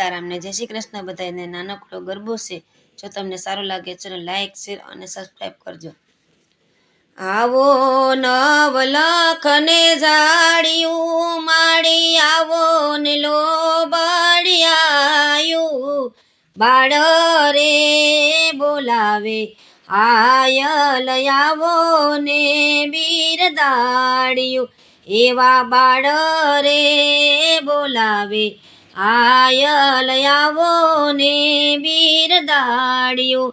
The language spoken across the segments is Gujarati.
સીતારામને. જય શ્રી કૃષ્ણ. બધાને નાનકડો ગરબો છે. જો તમને સારું લાગે ચેનલ લાઈક, શેર અને સબસ્ક્રાઈબ કરજો. આવો નવલખને જાડિયું માડી આવો ને લો બળિયાયું. બાળ રે બોલાવે આયલ આવો ને બિરદાડિયું એવા બાળ રે બોલાવે આવો ને બિરદાડિયું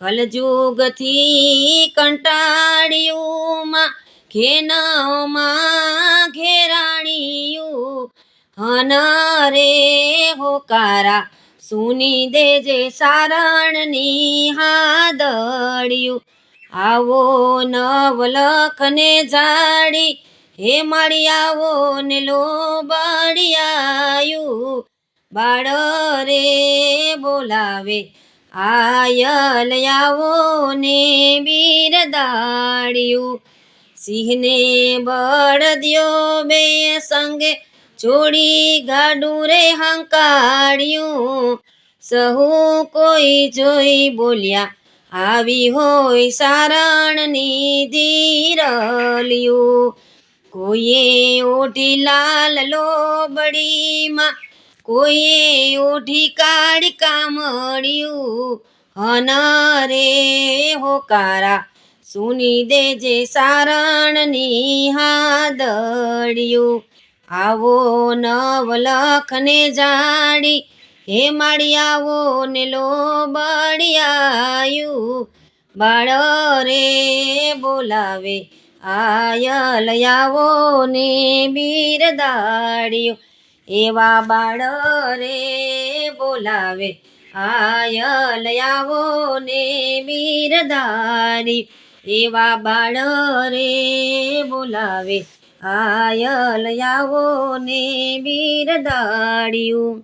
કલજુગથી કંટાળ્યું માં, ઘેનમાં ઘેરાણિયું, હનારે હોકારા સુની દેજે સારણની હાદળિયું આવો નવલખને જાડી હે માળિયાઓ ને લો બળિયાયું બાળ રે બોલાવે, આયલ આવો ને બિરદાડિયું સિંહને બળદ્યો બે સંગે છોડી ગાડું રે હંકાળ્યું. સહુ કોઈ જોઈ બોલ્યા, આવી હોય સારણની ધીરલિયું કોઈએ ઓઢી લાલ લોબડીમાં, કોઈએ ઓઢી કાળી કામળિયું. હન હોકારા, સુની દેજે સારણની હાદળિયું. આવો નવલખને જાડી, હે માળી આવો ને લો બળિયાયું બાળ રે બોલાવે આયલ આવો ને બિરદાડિયું એવા બાળ રે બોલાવે, આયલ આવો ને બિરદાડી એવા બાળ રે બોલાવે, આયલ આવો ને બિરદાડિયું